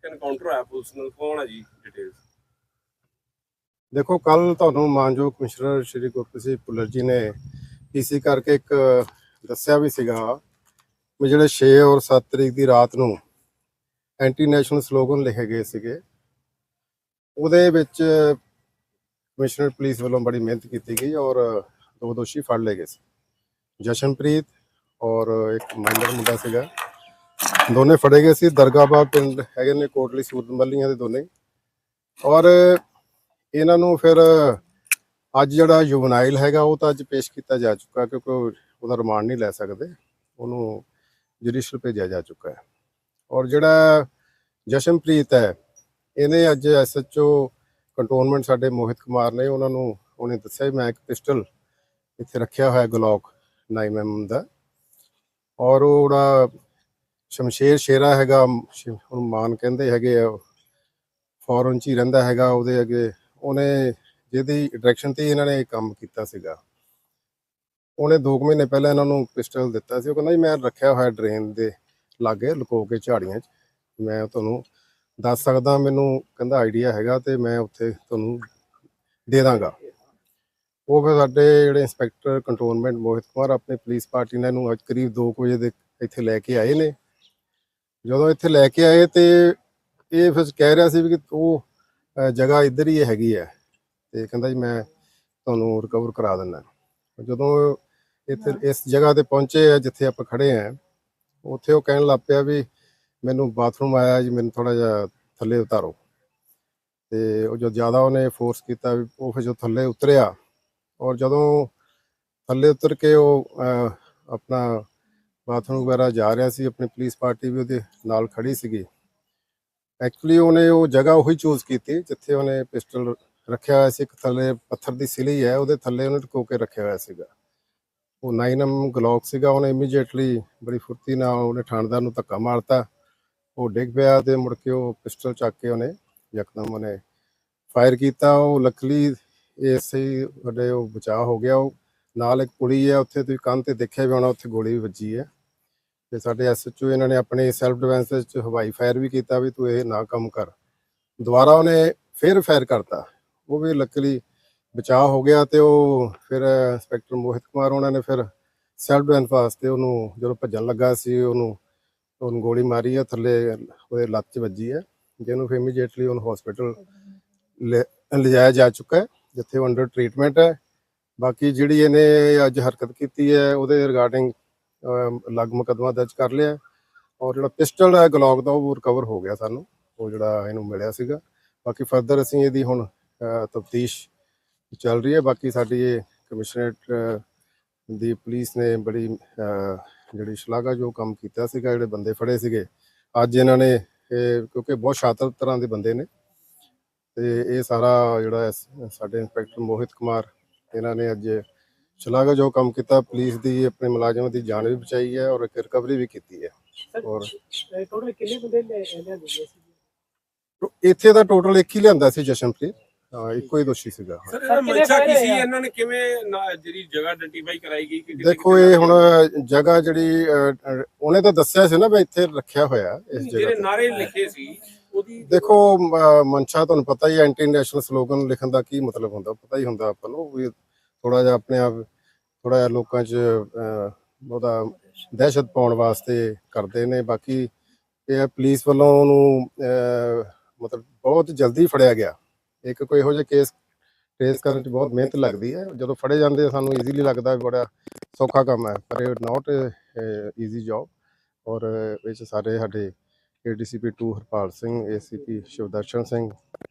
ਇੱਕ ਐਨਕਾਊਂਟਰ ਹੋਇਆ, ਪੁਲਿਸ ਨਾਲ ਕੌਣ ਹੈ ਜੀ ਡਿਟੇਲਸ ਦੇਖੋ ਕੱਲ ਤੁਹਾਨੂੰ ਮਾਨਯੋਗ ਕਮਿਸ਼ਨਰ ਸ਼੍ਰੀ ਗੁਰਪ੍ਰੀਤ ਸਿੰਘ ਭੁੱਲਰ ਜੀ ਨੇ ਪੀਸੀ ਕਰਕੇ ਇੱਕ ਦੱਸਿਆ ਵੀ ਸੀਗਾ ਵੀ ਜਿਹੜੇ 6 ਔਰ 7 ਤਰੀਕ ਦੀ ਰਾਤ ਨੂੰ ਐਂਟੀ ਨੈਸ਼ਨਲ ਸਲੋਗਨ ਲਿਖੇ ਗਏ ਸੀਗੇ। ਉਹਦੇ ਵਿੱਚ ਕਮਿਸ਼ਨਰ ਪੁਲਿਸ ਵੱਲੋਂ ਬੜੀ ਮਿਹਨਤ ਕੀਤੀ ਗਈ ਔਰ ਦੋ ਦੋਸ਼ੀ ਫੜ ਲਏ ਗਏ ਸੀ। ਜਸ਼ਨਪ੍ਰੀਤ ਔਰ ਇੱਕ ਮਾਈਨਰ ਮੁੰਡਾ ਸੀਗਾ। ਦੋਨੇ ਫੜੇ ਗਏ ਸੀ, ਦਰਗਾਬਾਦ ਪਿੰਡ ਹੈਗੇ ਨੇ, ਕੋਟਲੀ ਸੂਰਤ ਮੱਲੀਆਂ ਦੇ ਦੋਨੇ। ਔਰ ਇਹਨਾਂ ਨੂੰ ਫਿਰ ਅੱਜ ਜਿਹੜਾ ਜੁਵਨਾਈਲ ਹੈਗਾ, ਉਹ ਤਾਂ ਅੱਜ ਪੇਸ਼ ਕੀਤਾ ਜਾ ਚੁੱਕਾ, ਕਿਉਂਕਿ ਉਹ- ਉਹਦਾ ਰਿਮਾਂਡ ਨਹੀਂ ਲੈ ਸਕਦੇ। ਉਹਨੂੰ ਜੁਡੀਸ਼ਲ ਭੇਜਿਆ ਜਾ ਚੁੱਕਾ ਹੈ। ਔਰ ਜਿਹੜਾ ਜਸ਼ਨਪ੍ਰੀਤ ਹੈ, ਇਹਨੇ ਅੱਜ ਐਸਐਚਓ ਕੰਟੋਨਮੈਂਟ ਸਾਡੇ ਮੋਹਿਤ ਕੁਮਾਰ ਨੇ, ਉਹਨਾਂ ਨੂੰ, ਉਹਨੇ ਦੱਸਿਆ ਮੈਂ ਇੱਕ ਪਿਸਟਲ ਇੱਥੇ ਰੱਖਿਆ ਹੋਇਆ ਗਲੋਕ 9mm ਦਾ। ਔਰ ਉਹ ਸ਼ਮਸ਼ੇਰ ਸ਼ੇਰਾ ਹੈਗਾ ਸ਼ਿਵ- ਉਹਨੂੰ ਮਾਨ ਕਹਿੰਦੇ ਹੈਗੇ ਆ ਫੋਰਨ ਚ ਹੀ ਰਹਿੰਦਾ ਹੈਗਾ ਉਹਦੇ ਅੱਗੇ। ਉਹਨੇ ਜਿਹਦੀ ਡਾਇਰੈਕਸ਼ਨ ਤੇ ਹੀ ਇਹਨਾਂ ਨੇ ਇਹ ਕੰਮ ਕੀਤਾ ਸੀਗਾ। ਉਹਨੇ 2 ਮਹੀਨੇ ਪਹਿਲਾਂ ਇਹਨਾਂ ਨੂੰ ਪਿਸਟਲ ਦਿੱਤਾ ਸੀ। ਉਹ ਕਹਿੰਦਾ ਜੀ, ਮੈਂ ਰੱਖਿਆ ਹੋਇਆ ਡਰੇਨ ਦੇ ਲਾਗੇ ਲੁਕੋ ਕੇ ਝਾੜੀਆਂ 'ਚ। ਮੈਂ ਤੁਹਾਨੂੰ ਦੱਸ ਸਕਦਾ, ਮੈਨੂੰ ਕਹਿੰਦਾ ਆਈਡੀਆ ਹੈਗਾ ਤੇ ਮੈਂ ਉੱਥੇ ਤੁਹਾਨੂੰ ਦੇ ਦਾਂਗਾ। ਉਹ ਫਿਰ ਸਾਡੇ ਜਿਹੜੇ ਇੰਸਪੈਕਟਰ ਕੰਟੋਨਮੈਂਟ ਮੋਹਿਤ ਕੁਮਾਰ, ਆਪਣੀ ਪੁਲਿਸ ਪਾਰਟੀ ਨੇ ਇਹਨੂੰ ਅੱਜ ਕਰੀਬ 2 ਵਜੇ ਦੇ ਇੱਥੇ ਲੈ ਕੇ ਆਏ ਨੇ। ਜਦੋਂ ਇੱਥੇ ਲੈ ਕੇ ਆਏ ਤੇ ਇਹ ਫਿਰ ਕਹਿ ਰਿਹਾ ਸੀ ਵੀ ਕਿ ਉਹ ਜਗ੍ਹਾ ਇੱਧਰ ਹੀ ਹੈਗੀ ਹੈ। ਤੇ ਕਹਿੰਦਾ ਜੀ ਮੈਂ ਤੁਹਾਨੂੰ ਰਿਕਵਰ ਕਰਾ ਦਿੰਦਾ। ਜਦੋਂ ਇੱਥੇ ਇਸ ਜਗ੍ਹਾ ਤੇ ਪਹੁੰਚੇ ਆ ਜਿੱਥੇ ਆਪਾਂ ਖੜੇ ਆ ਉੱਥੇ ਉਹ ਕਹਿਣ ਲੱਗ ਪਿਆ ਵੀ ਮੈਨੂੰ ਬਾਥਰੂਮ ਆਇਆ ਜੀ ਮੈਨੂੰ ਥੋੜਾ ਜਿਹਾ ਥੱਲੇ ਉਤਾਰੋ। ਤੇ ਉਹ ਜੋ ਜ਼ਿਆਦਾ ਉਹਨੇ ਫੋਰਸ ਕੀਤਾ ਵੀ ਉਹ ਫਿਰ ਜੋ ਥੱਲੇ ਉਤਰਿਆ। ਔਰ ਜਦੋਂ ਥੱਲੇ ਉਤਰ ਕੇ ਉਹ ਅਹ, ਆਪਣਾ ਬਾਥਰੂਮ ਵਗੈਰਾ ਜਾ ਰਿਹਾ ਸੀ, ਆਪਣੀ ਪੁਲਿਸ ਪਾਰਟੀ ਵੀ ਉਹਦੇ ਨਾਲ ਖੜੀ ਸੀਗੀ। ਐਕਚੁਅਲੀ ਉਹਨੇ ਉਹ ਜਗ੍ਹਾ ਉਹੀ ਚੂਜ਼ ਕੀਤੀ, ਜਿੱਥੇ ਉਹਨੇ ਪਿਸਟਲ ਰੱਖਿਆ ਹੋਇਆ ਸੀ, ਇੱਕ ਥੱਲੇ ਪੱਥਰ ਦੀ ਸਿਲੀ ਹੈ, ਉਹਦੇ ਥੱਲੇ ਉਹਨੇ ਟਕੋ ਕੇ ਰੱਖਿਆ ਹੋਇਆ ਸੀਗਾ। ਉਹ 9M ਗਲੋਕ ਸੀਗਾ, ਉਹਨੇ ਇਮੀਡੀਏਟਲੀ ਬੜੀ ਫੁਰਤੀ ਨਾਲ ਉਹਨੇ ਥਾਣਦਾਰ ਨੂੰ ਧੱਕਾ ਮਾਰਤਾ। ਉਹ ਡਿੱਗ ਪਿਆ ਤੇ ਮੁੜ ਕੇ ਉਹ ਪਿਸਟਲ ਚੱਕ ਕੇ ਉਹਨੇ ਯਕਦਮ ਉਹਨੇ ਫਾਇਰ ਕੀਤਾ। ਉਹ ਲੱਕਲੀ ਇਸੇ ਵੱਡੇ ਉਹ ਬਚਾਅ ਹੋ ਗਿਆ। ਉਹ ਨਾਲ ਇੱਕ ਪੁਲੀ ਹੈ, ਉੱਥੇ ਤੁਸੀਂ ਕੰਨ ਤੇ ਦੇਖਿਆ ਵੀ ਹੋਣਾ, ਉੱਥੇ ਗੋਲੀ ਵੀ ਵੱਜੀ ਹੈ। ਤੇ ਸਾਡੇ ਐਸਐਚਓ ਇਹਨਾਂ ਨੇ ਆਪਣੇ ਸੈਲਫ ਡਿਫੈਂਸ ਵਿੱਚ ਹਵਾਈ ਫਾਇਰ ਵੀ ਕੀਤਾ ਵੀ ਤੂੰ ਇਹ ਨਾ ਕੰਮ ਕਰ। ਦੁਬਾਰਾ ਉਹਨੇ ਫਿਰ ਫਾਇਰ ਕਰਤਾ। ਉਹ ਵੀ ਲੱਕਲੀ ਬਚਾਅ ਹੋ ਗਿਆ ਤੇ ਉਹ ਫਿਰ ਇੰਸਪੈਕਟਰ ਮੋਹਿਤ ਕੁਮਾਰ ਉਹਨਾਂ ਨੇ ਫਿਰ ਸੈਲਫ ਡਿਫੈਂਸ ਵਾਸਤੇ ਉਹਨੂੰ ਜਦੋਂ ਭੱਜਣ ਲੱਗਾ ਸੀ, ਉਹਨੂੰ ਉਹਨੂੰ ਗੋਲੀ ਮਾਰੀ ਹੈ ਥੱਲੇ ਉਹਦੇ ਲੱਤ 'ਚ ਵੱਜੀ ਹੈ ਜਿਹਨੂੰ ਫਿਰ ਇਮੀਡੀਏਟਲੀ ਉਹਨੂੰ ਹਸਪੀਟਲ ਲਿਜਾਇਆ ਜਾ ਚੁੱਕਾ ਹੈ, ਜਿੱਥੇ ਉਹ ਅੰਡਰ ਟ੍ਰੀਟਮੈਂਟ ਹੈ। ਬਾਕੀ ਜਿਹੜੀ ਇਹਨੇ ਅੱਜ ਹਰਕਤ ਕੀਤੀ ਹੈ, ਉਹਦੇ ਰਿਗਾਰਡਿੰਗ ਲਗ ਮੁਕੱਦਮਾ ਦਰਜ ਕਰ ਲਿਆ। ਔਰ ਜਿਹੜਾ ਪਿਸਟਲ ਹੈ ਗਲੌਕ ਦਾ, ਉਹ ਰਿਕਵਰ ਹੋ ਗਿਆ ਸਾਨੂੰ। ਉਹ ਜਿਹੜਾ ਇਹਨੂੰ ਮਿਲਿਆ ਸੀਗਾ। ਬਾਕੀ ਫਰਦਰ ਅਸੀਂ ਇਹਦੀ ਹੁਣ ਤਫਤੀਸ਼ ਚੱਲ ਰਹੀ ਹੈ। ਬਾਕੀ ਸਾਡੀ ਇਹ ਕਮਿਸ਼ਨਰੇਟ ਦੀ ਪੁਲਿਸ ਨੇ ਬੜੀ ਜਿਹੜੀ ਸ਼ਲਾਘਾ ਜੋ ਕੰਮ ਕੀਤਾ ਸੀਗਾ। ਜਿਹੜੇ ਬੰਦੇ ਫੜੇ ਸੀਗੇ। ਅੱਜ ਇਹਨਾਂ ਨੇ ਇਹ, ਕਿਉਂਕਿ ਬਹੁਤ ਸ਼ਾਤਰ ਤਰ੍ਹਾਂ ਦੇ ਬੰਦੇ ਨੇ। ਤੇ ਇਹ ਸਾਰਾ ਜਿਹੜਾ ਸਾਡੇ ਇੰਸਪੈਕਟਰ ਮੋਹਿਤ ਕੁਮਾਰ, ਇਹਨਾਂ ਨੇ ਅੱਜ ਸ਼ਲਾਘਾ ਜੋ ਕੰਮ ਕੀਤਾ ਪੁਲਿਸ ਦੀ ਆਪਣੇ ਮੁਲਾਜ਼ਮਾਂ ਦੀ ਜਾਨ ਵੀ ਬਚਾਈ ਹੈ ਔਰ ਇੱਕ ਰਿਕਵਰੀ ਵੀ ਕੀਤੀ ਹੈ। ਔਰ ਟੋਟਲ ਕਿੰਨੇ ਬੰਦੇ ਲੈ ਲਿਆਂਦੇ ਗਏ ਸੀ? ਇੱਥੇ ਦਾ ਟੋਟਲ ਇੱਕ ਹੀ ਲਿਆਂਦਾ ਸੀ ਜਸ਼ਨਪ੍ਰੀਤ। ਹਾਂ, ਇੱਕੋ ਹੀ ਦੋਸ਼ੀ ਸੀਗਾ ਸਰ ਇਹਦਾ ਕਿੰਨੇ ਮਨਸ਼ਾ ਕੀ ਫਾਇਰ ਸੀ? ਹੋਏ ਆ? ਇਹਨਾਂ ਨੇ ਕਿਵੇਂ ਨਾ- ਜਿਹੜੀ ਜਗ੍ਹਾ ਆਇਡੈਂਟੀਫਾਈ ਕਰਾਈ ਗਈ ਕਿ ਕਿਤੇ- ਦੇਖੋ ਇਹ ਹੁਣ ਜਗ੍ਹਾ ਜਿਹੜੀ ਉਹਨੇ ਤਾਂ ਦੱਸਿਆ ਸੀ ਨਾ ਵੀ ਇੱਥੇ ਰੱਖਿਆ ਹੋਇਆ ਇਸ ਜਗ੍ਹਾ ਜਿਹੜੇ ਤੇ ਨਾਰੇ ਲਿਖੇ ਸੀ ਉਹਦੀ ਦੇਖੋ ਮਨਸ਼ਾ ਤੁਹਾਨੂੰ ਪਤਾ ਹੀ ਹੈ ਐਂਟੀ ਨੈਸ਼ਨਲ ਸਲੋਗਨ ਲਿਖਣ ਦਾ ਕੀ ਮਤਲਬ ਹੁੰਦਾ ਪਤਾ ਹੀ ਹੁੰਦਾ ਆਪਾਂ ਨੂੰ ਵੀ ਥੋੜਾ ਜਿਹਾ ਆਪਣੇ ਆਪ ਥੋੜਾ ਜਿਹਾ ਲੋਕਾਂ 'ਚ ਉਹਦਾ ਦਹਿਸ਼ਤ ਪਾਉਣ ਵਾਸਤੇ ਕਰਦੇ ਨੇ। ਬਾਕੀ ਇਹ ਹੈ, ਪੁਲਿਸ ਵੱਲੋਂ ਉਹਨੂੰ ਮਤਲਬ ਬਹੁਤ ਜਲਦੀ ਫੜਿਆ ਗਿਆ। ਇੱਕ ਕੋਈ ਇਹੋ ਜਿਹਾ ਕੇਸ ਟ੍ਰੇਸ ਕਰਨ 'ਚ ਬਹੁਤ ਮਿਹਨਤ ਲੱਗਦੀ ਹੈ। ਜਦੋਂ ਫੜੇ ਜਾਂਦੇ ਸਾਨੂੰ ਈਜ਼ੀਲੀ ਲੱਗਦਾ ਵੀ ਬੜਾ ਸੌਖਾ ਕੰਮ ਹੈ, ਪਰ ਇਹ ਨਾਟ ਈਜ਼ੀ ਜੌਬ ਔਰ ਵਿੱਚ ਸਾਰੇ ਸਾਡੇ ਏਡੀਸੀਪੀ 2 ਹਰਪਾਲ ਸਿੰਘ ਏਸੀਪੀ ਸ਼ਿਵਦਰਸ਼ਨ ਸਿੰਘ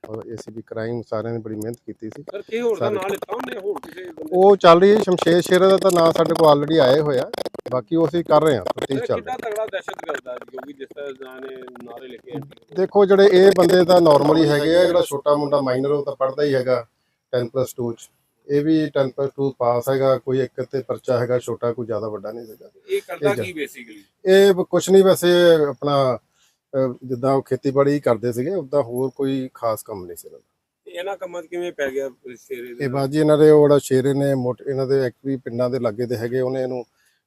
ਔਰ ਏਸੀਪੀ ਕ੍ਰਾਈਮ ਸਾਰਿਆਂ ਨੇ ਬੜੀ ਮਿਹਨਤ ਕੀਤੀ ਸੀ। ਸਰ ਕੀ ਹੋਰ ਦਾ ਨਾਂ ਲਿਖਾ ਉਹਨੇ ਹੋਰ ਕਿਸੇ ਉਹ ਚੱਲ ਰਹੀ ਹੈ ਸ਼ਮਸ਼ੇਰ ਸ਼ੇਰਾ ਦਾ ਤਾਂ ਨਾਂ ਸਾਡੇ ਕੋਲ ਆਲਰੇਡੀ ਆਏ ਹੋਇਆ ਬਾਕੀ ਉਹ ਅਸੀਂ ਕਰ ਰਹੇ ਹਾਂ ਤਫਤੀਸ਼ ਚੱਲ ਕਿੱਡਾ ਤਗੜਾ ਦਹਿਸ਼ਤ ਕਰਦਾ ਕਿਉਂਕਿ ਜਿਸ ਤਰ੍ਹਾਂ ਨੇ ਨਾਰੇ ਲਿਖੇ ਆ। ਦੇਖੋ ਜਿਹੜੇ ਇਹ ਬੰਦੇ ਤਾਂ ਨਾਰਮਲੀ ਹੈਗੇ ਆ ਜਿਹੜਾ ਛੋਟਾ ਮੁੰਡਾ ਮਾਈਨਰ ਉਹ ਤਾਂ ਪੜਦਾ ਹੀ ਹੈਗਾ 10+2 ਚ। ਇਹ ਵੀ 10+2 ਪਾਸ ਹੈਗਾ ਕੋਈ ਇੱਕ ਤੇ ਪਰਚਾ ਹੈਗਾ ਛੋਟਾ ਕੋਈ ਜ਼ਿਆਦਾ ਵੱਡਾ ਨਹੀਂ ਹੈਗਾ। ਇਹ ਕਰਦਾ। ਕੀ ਬੇਸਿਕਲੀ ਇਹ ਕੁਛ ਨਹੀਂ ਵੈਸੇ ਆਪਣਾ ਜਿੱਦਾਂ ਉਹ ਖੇਤੀਬਾੜੀ ਹੀ ਕਰਦੇ ਸੀਗੇ ਉਦਾਂ ਹੋਰ ਕੋਈ ਖਾਸ ਕੰਮ ਨਹੀਂ ਸੀ ਇਹਨਾਂ ਦਾ। ਇਹਨਾਂ ਕੰਮਾਂ 'ਚ ਕਿਵੇਂ ਪੈ ਗਿਆ ਸ਼ੇਰੇ ਦੇ? ਇਹ ਬਾਜੀ ਇਹਨਾਂ ਦੇ ਉਹ ਜਿਹੜਾ ਸ਼ੇਰੇ ਨੇ ਮੋਟ ਇਹਨਾਂ ਦੇ ਐਕਚੁਅਲੀ ਪਿੰਡਾਂ ਦੇ ਲਾਗੇ ਦੇ ਹੈਗੇ ਉਹਨੇ ਇਹਨੂੰ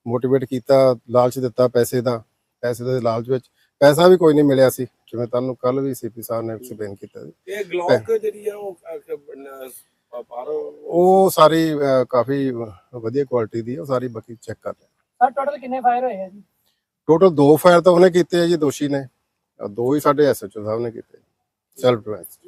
ਮੋਟੀਵੇਟ ਕੀਤਾ ਲਾਲਚ ਦਿੱਤਾ ਪੈਸੇ ਦਾ ਪੈਸੇ ਦੇ ਲਾਲਚ ਵਿੱਚ। ਪੈਸਾ ਵੀ ਕੋਈ ਨਹੀਂ ਮਿਲਿਆ ਸੀ ਜਿਵੇਂ ਤੁਹਾਨੂੰ ਕੱਲ ਵੀ ਸੀਪੀ ਸਾਹਿਬ ਨੇ ਐਕਸਪਲੇਨ ਕੀਤਾ ਸੀ। ਇਹ ਗਲੌਕ ਜਿਹੜੀ ਆ ਉਹ ਪਰ ਉਹ ਸਾਰੀ ਅਹ, ਕਾਫੀ ਵਧੀਆ ਕੁਆਲਿਟੀ ਦੀ ਹੈ ਉਹ ਸਾਰੀ ਬਾਕੀ ਚੈੱਕ ਕਰ ਰਹੇ ਸਰ ਟੋਟਲ ਕਿੰਨੇ ਫਾਇਰ ਹੋਏ ਆ ਜੀ? ਟੋਟਲ ਦੋ ਫਾਇਰ ਤਾਂ ਉਹਨੇ ਕੀਤੇ ਆ ਜੀ ਦੋਸ਼ੀ ਨੇ। ਦੋ ਹੀ ਸਾਡੇ ਐਸਐਚਓ ਸਾਹਿਬ ਨੇ ਕੀਤੇ ਸੈਲਫ ਡਿਫੈਂਸ